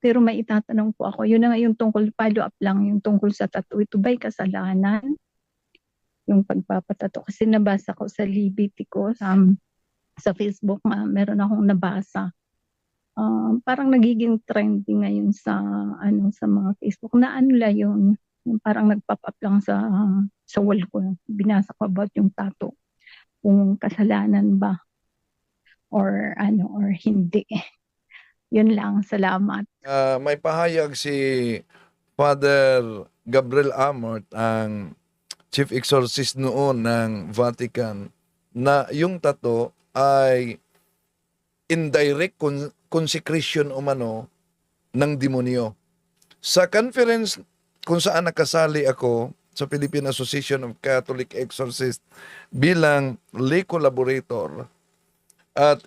Pero may itatanong po ako. Yun na nga yung tungkol, follow up lang, yung tungkol sa tattoo. Ito ba'y kasalanan? Yung pagpapatato. Kasi nabasa ko sa Libity ko, sa, sa Facebook, ma, meron akong nabasa. Um, parang nagiging trending ngayon sa ano sa mga Facebook na ano la yun yung parang nagpop up lang sa sa wall ko binasa ko about yung tattoo kung kasalanan ba or ano or hindi yun lang salamat Ah, may pahayag si Father Gabriel Amort, ang chief exorcist noon ng Vatican, na yung tato ay indirect con- consecration umano ng demonyo. Sa conference kung saan nakasali ako sa Philippine Association of Catholic Exorcists bilang lay collaborator at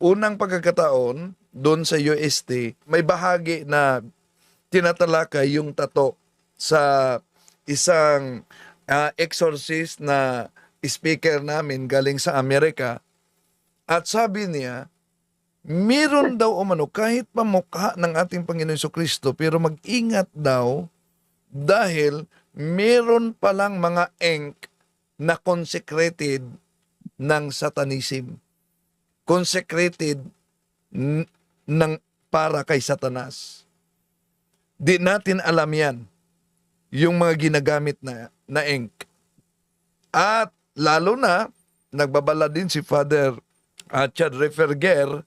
unang pagkakataon doon sa UST, may bahagi na tinatalakay yung tato sa isang ah, exorcist na speaker namin galing sa Amerika. At sabi niya, meron daw umano kahit pamukha ng ating Panginoon Hesus Kristo pero mag-ingat daw dahil meron palang mga ink na consecrated ng satanism. Consecrated ng para kay Satanas. Di natin alam yan, yung mga ginagamit na, na ink. At lalo na, nagbabala din si Father uh, Chad Referger,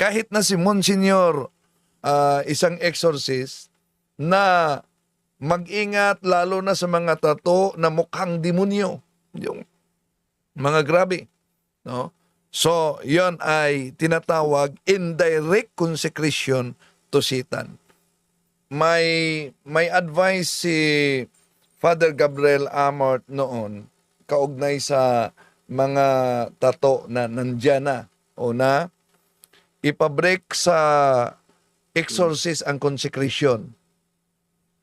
kahit na si Monsignor ah, isang exorcist, na mag-ingat lalo na sa mga tato na mukhang demonyo. Yung mga grabe. No? So, yon ay tinatawag indirect consecration to Satan. May may advice si Father Gabriel Amort noon kaugnay sa mga tato na nandyan na o na ipabreak sa exorcist ang consecration.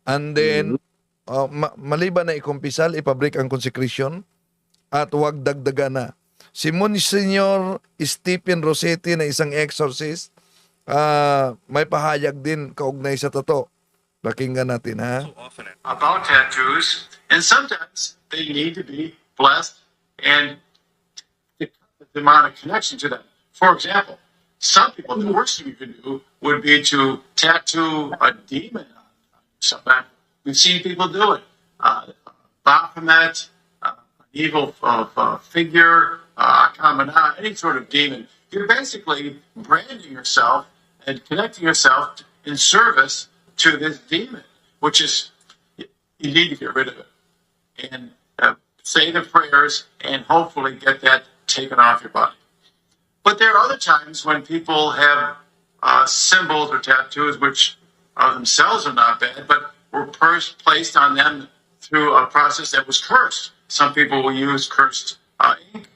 And then, uh, ma- maliban na ikumpisal, ipabreak ang consecration at wag dagdagan na. Si Monsignor Stephen Rossetti na isang exorcist, ah, may pahayag din kaugnay sa tato. Pakinggan natin ha. about tattoos, and sometimes they need to be blessed and the demonic connection to them. For example, some people, the worst thing you can do would be to tattoo a demon on something. We've seen people do it. Uh, Baphomet, uh, an evil uh, uh, figure, uh, Kamana, any sort of demon. You're basically branding yourself and connecting yourself in service to this demon, which is you need to get rid of it and uh, say the prayers and hopefully get that taken off your body. But there are other times when people have uh, symbols or tattoos which uh, themselves are not bad, but were pers- placed on them through a process that was cursed. Some people will use cursed uh, ink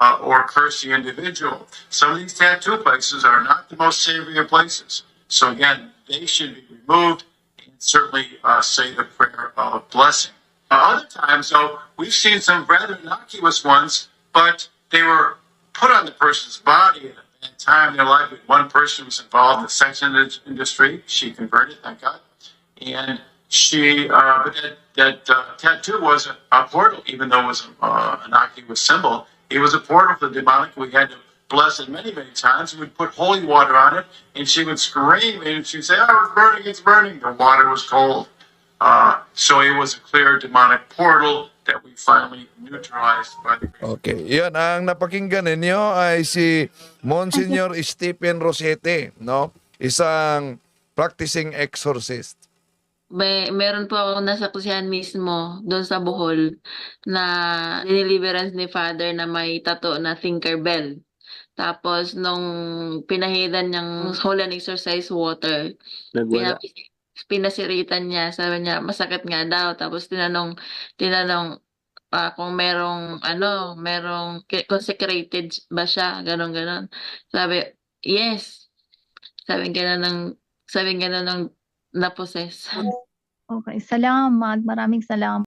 uh, or curse the individual. Some of these tattoo places are not the most savory of places. So again, they should be removed and certainly uh, say the prayer of blessing. Uh, other times, though, we've seen some rather innocuous ones, but they were put on the person's body at a bad time in their life. One person was involved in the sex industry. She converted, thank God. And she, uh, but that, that uh, tattoo was a, a portal, even though it was a, uh, an innocuous symbol. It was a portal for the demonic. We had to bless it many, many times. We'd put holy water on it, and she would scream, and she'd say, "Oh, it's burning! It's burning!" The water was cold, uh, so it was a clear demonic portal that we finally neutralized by the grace. Okay, yan ang napakinggan ninyo ay si Monsignor Stephen Rossetti, no? Isang practicing exorcist. May, meron po ako nasaksihan mismo doon sa Bohol na deliverance ni Father na may tato na Tinkerbell. Tapos nung pinahidan niyang Holy and Exercise Water, Nagwala. pinapis- pinasiritan niya, sabi niya masakit nga daw. Tapos tinanong, tinanong ah, kung merong ano, merong consecrated ba siya, ganon ganon. Sabi, yes. Sabi gano'n ng, sabi gano'n ng na-possess. okay salamat maraming salamat